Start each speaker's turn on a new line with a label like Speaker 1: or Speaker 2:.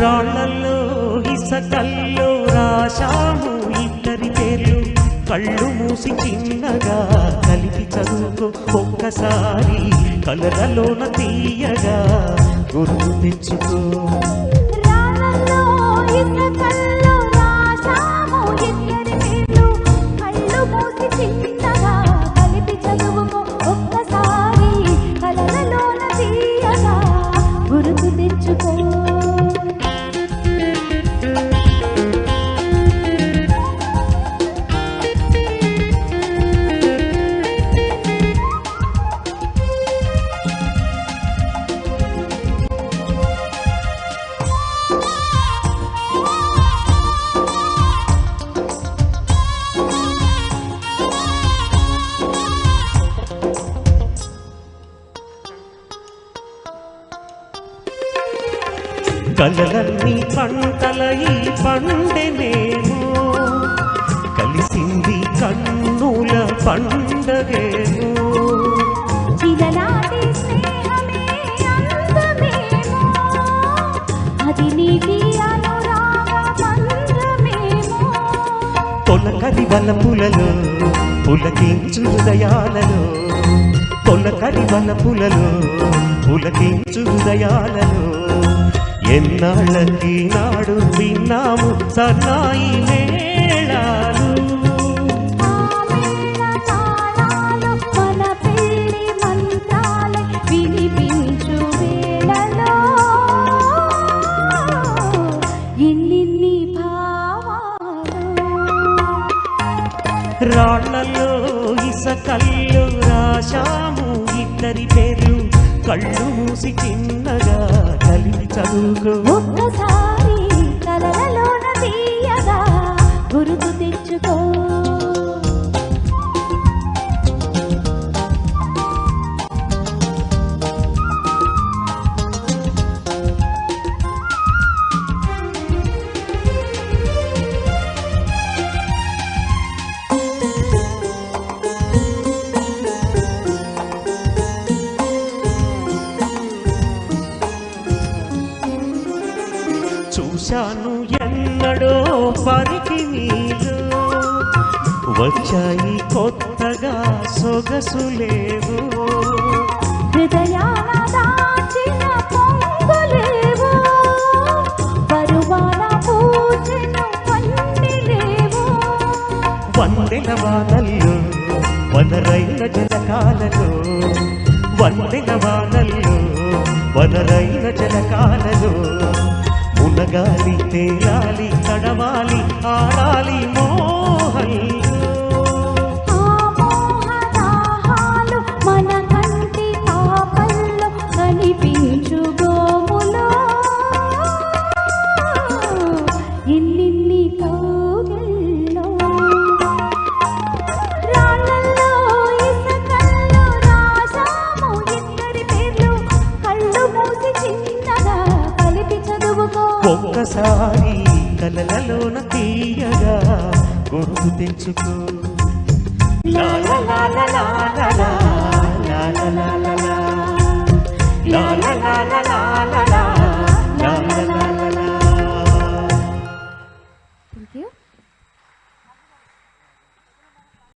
Speaker 1: రాళ్ళల్లో ఇసకల్లో రాశాము ఇద్దరి పేర్లు కళ్ళు మూసి చిన్నగా కలిపి చదువుకో ఒక్కసారి కలరలోన తీయగా గుర్తు తెచ్చుకో. కలలన్నీ పంటల పండెనేమో కలిసింది కన్నుల పండగేమో. తొలకరి వలపులలో పులకించు హృదయాలలో. తొలకరి వలపులలో పులకించు హృదయాలలో. ఎన్నాళ్ళకి నాడు విన్నాము సన్నాయి మేళాలు. రాళ్ళలో ఇసకల్లో రాశాము ఇద్దరి పేర్లు కళ్ళు మూసి చిన్నగా కలి చదువుకో
Speaker 2: ఒక్కసారి కలలలోన తీయగా గుర్తు తెచ్చుకో.
Speaker 1: చూశాను ఎన్నడో పరికి నీలో. వచ్చాయి కొత్తగా సొగసులేవో
Speaker 2: హృదయాన దాచిన పొంగులేవో పరువాన
Speaker 1: వందెల వానల్లో వనరైన జలకాలలో. వందెల వానల్లో వనరైన జలకాలలో. మునగాలి తేలాలి తడవాలి ఆడాలి ఒక్కసారి కలలలోన తీయగా గుర్తు తెచ్చుకో లా